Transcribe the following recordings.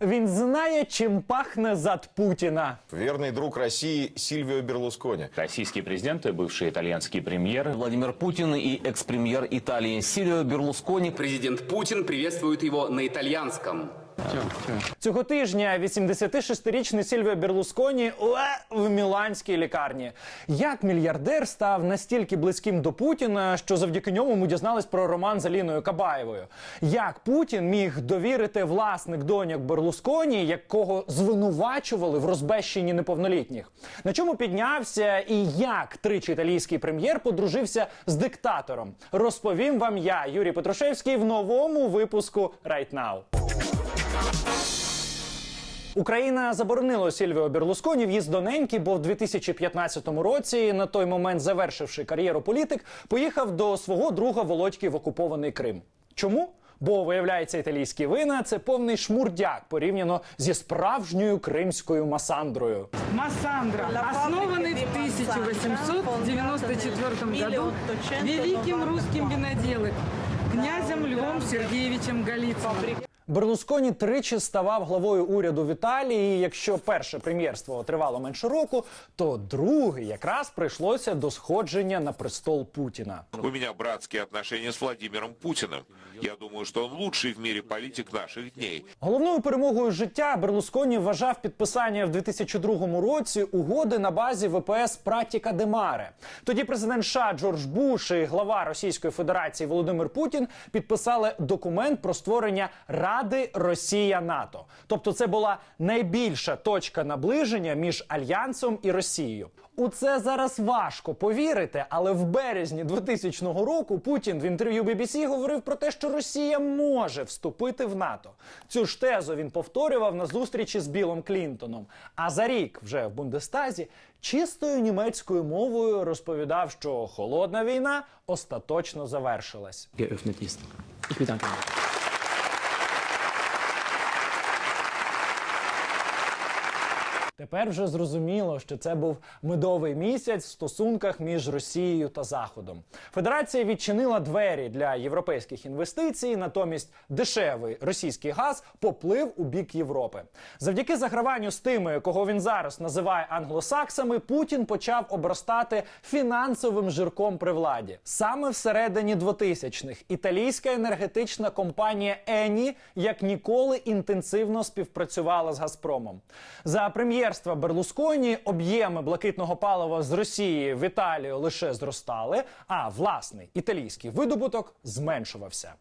Він знає, чим пахне зад Путіна. Верный друг России Сильвио Берлускони. Российский президент и бывший итальянский премьер Владимир Путин и экс-премьер Италии Сильвио Берлускони Президент Путин приветствует его на итальянском. Цього тижня 86-річний Сільвіо Берлусконі в міланській лікарні. Як мільярдер став настільки близьким до Путіна, що завдяки ньому ми дізнались про роман з Аліною Кабаєвою? Як Путін міг довірити власник доньок Берлусконі, якого звинувачували в розбещенні неповнолітніх? На чому піднявся і як тричі італійський прем'єр подружився з диктатором? Розповім вам я, Юрій Петрушевський, в новому випуску Right Now. Україна заборонила Сільвіо Берлусконі в'їзд до неньки, бо в 2015 році, на той момент завершивши кар'єру політик, поїхав до свого друга Володьки в окупований Крим. Чому? Бо виявляється, італійські вина це повний шмурдяк порівняно зі справжньою кримською масандрою. Массандра, основанный в 1894 году великим русским виноделом князем Львом Сергеевичем Голицыным. Берлусконі тричі ставав главою уряду в Італії. і Якщо перше прем'єрство тривало менше року, то друге якраз прийшлося до сходження на престол Путіна. У меня братские отношения с Владимиром Путиным. Я думаю, что он лучший в мире политик наших дней. Головною перемогою життя Берлусконі вважав підписання в 2002 році угоди на базі ВПС Пратіка де Маре. Тоді президент США Джордж Буш і глава Російської Федерації Володимир Путін підписали документ про створення Ради Росія НАТО. Тобто, це була найбільша точка наближення між альянсом і Росією. У це зараз важко повірити, але в березні 2000 року Путін в інтерв'ю BBC говорив про те, що Росія може вступити в НАТО. Цю ж тезу він повторював на зустрічі з Білом Клінтоном. А за рік вже в Бундестазі чистою німецькою мовою розповідав, що холодна війна остаточно завершилась. Ich bedanke mich. Тепер вже зрозуміло, що це був медовий місяць в стосунках між Росією та Заходом. Федерація відчинила двері для європейських інвестицій, натомість дешевий російський газ поплив у бік Європи. Завдяки заграванню з тими, кого він зараз називає англосаксами, Путін почав обростати фінансовим жирком при владі. Саме всередині 2000-х італійська енергетична компанія Ені як ніколи інтенсивно співпрацювала з Газпромом. За прем'єрства Берлусконі об'єми блакитного палива з Росії в Італію лише зростали, а власний італійський видобуток зменшувався.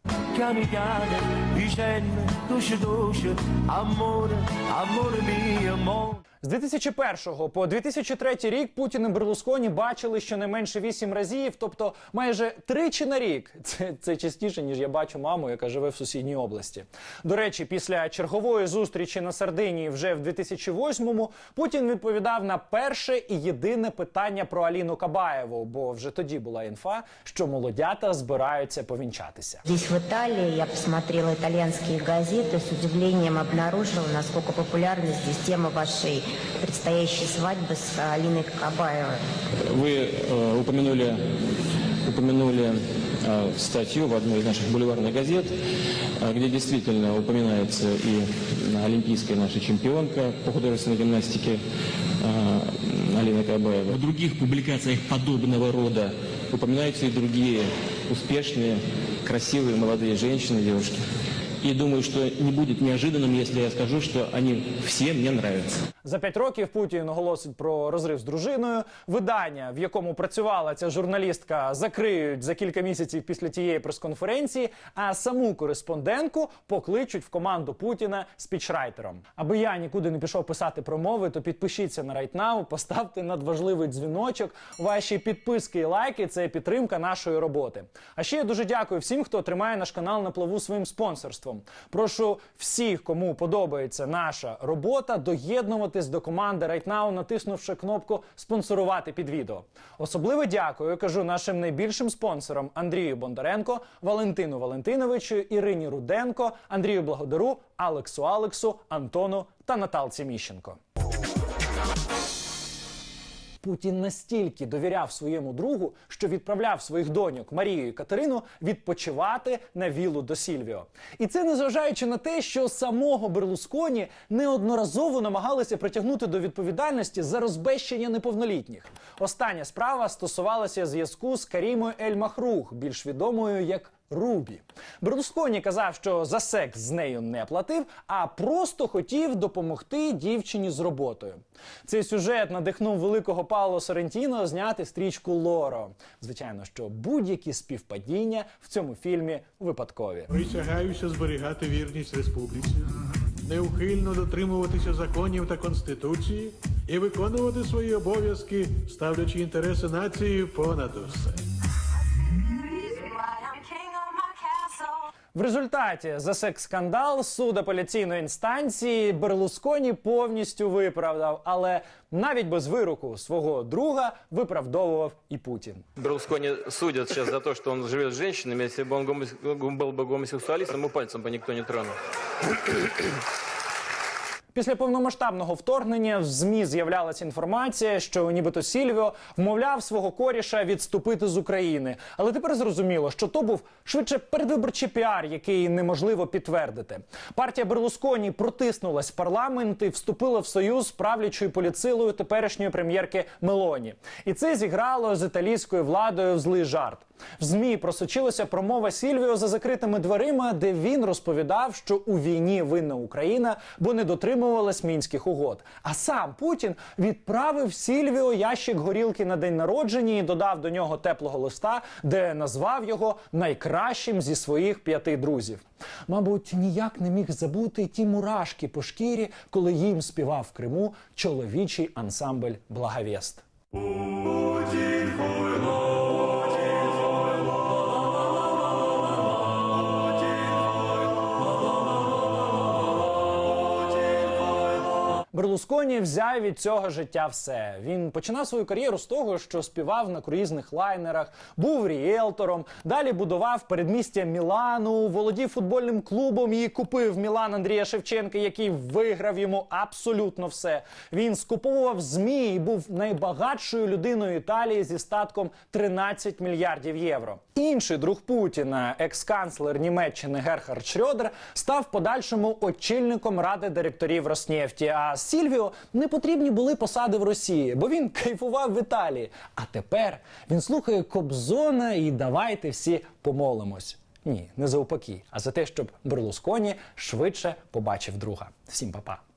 З 2001 по 2003 рік Путін і Берлусконі бачили щонайменше 8 разів, тобто майже тричі на рік. Це, це частіше, ніж я бачу маму, яка живе в сусідній області. До речі, після чергової зустрічі на Сардинії вже в 2008-му Путін відповідав на перше і єдине питання про Аліну Кабаєву, бо вже тоді була інфа, що молодята збираються повінчатися. Здесь, в Италии, я посмотрела итальянские газеты, с удивлением обнаружила, насколько популярна здесь тема вашей предстоящей свадьбы с Алиной Кабаевой. Вы э, упомянули, упомянули э, статью в одной из наших бульварных газет, э, где действительно упоминается и олимпийская наша чемпионка по художественной гимнастике э, Алина Кабаева. В других публикациях подобного рода упоминаются и другие успешные, красивые молодые женщины, девушки. И думаю, что не будет неожиданным, если я скажу, что они все мне нравятся. За п'ять років Путін оголосить про розрив з дружиною. Видання, в якому працювала ця журналістка, закриють за кілька місяців після тієї прес-конференції, а саму кореспондентку покличуть в команду Путіна спічрайтером. Аби я нікуди не пішов писати промови, то підпишіться на Right Now, поставте надважливий дзвіночок. Ваші підписки і лайки це підтримка нашої роботи. А ще я дуже дякую всім, хто тримає наш канал на плаву своїм спонсорством. Прошу всіх, кому подобається наша робота, доєднуватись до команди Right Now, натиснувши кнопку спонсорувати під відео. Особливо дякую кажу нашим найбільшим спонсорам Андрію Бондаренко, Валентину Валентиновичу, Ірині Руденко, Андрію Благодару, Алексу Алексу, Антону та Наталці Міщенко. Путін настільки довіряв своєму другу, що відправляв своїх доньок Марію і Катерину відпочивати на вілу до Сільвіо. І це незважаючи на те, що самого Берлусконі неодноразово намагалися притягнути до відповідальності за розбещення неповнолітніх. Остання справа стосувалася зв'язку з Карімою Ель Махрух, більш відомою як Рубі. Берлусконі казав, що за секс з нею не платив, а просто хотів допомогти дівчині з роботою. Цей сюжет надихнув великого Пауло Сорентіно зняти стрічку Лоро. Звичайно, що будь-які співпадіння в цьому фільмі випадкові. Присягаюся зберігати вірність республіці, неухильно дотримуватися законів та конституції і виконувати свої обов'язки, ставлячи інтереси нації понад усе. В результаті за секс-скандал суд апеляційної інстанції Берлусконі повністю виправдав, але навіть без вироку свого друга виправдовував і Путін. Берлускони судят сейчас за то, что он живет с женщинами. Если бы он гомос- был бы гомосексуалистом, ему пальцем бы никто не тронул. Після повномасштабного вторгнення в змі з'являлася інформація, що нібито Сільвіо вмовляв свого коріша відступити з України. Але тепер зрозуміло, що то був швидше передвиборчий піар, який неможливо підтвердити. Партія Берлусконі протиснулась в парламент і вступила в союз з правлячою поліцилою теперішньої прем'єрки Мелоні. І це зіграло з італійською владою злий жарт. В змі просочилася промова Сільвіо за закритими дверима, де він розповідав, що у війні винна Україна, бо не дотримувалась мінських угод. А сам Путін відправив Сільвіо ящик горілки на день народження і додав до нього теплого листа, де назвав його найкращим зі своїх п'яти друзів. Мабуть, ніяк не міг забути ті мурашки по шкірі, коли їм співав в Криму чоловічий ансамбль Благовєст. Берлусконі взяв від цього життя все. Він починав свою кар'єру з того, що співав на круїзних лайнерах, був ріелтором, далі будував передмістя Мілану, володів футбольним клубом і купив Мілан Андрія Шевченка, який виграв йому абсолютно все. Він скуповував змі і був найбагатшою людиною Італії зі статком 13 мільярдів євро. Інший друг Путіна, екс-канцлер Німеччини Герхард Шрёдер, став подальшому очільником ради директорів Роснефті. А Сільвіо не потрібні були посади в Росії, бо він кайфував в Італії. А тепер він слухає Кобзона і давайте всі помолимось. Ні, не за упаки, а за те, щоб Берлусконі швидше побачив друга. Всім па-па.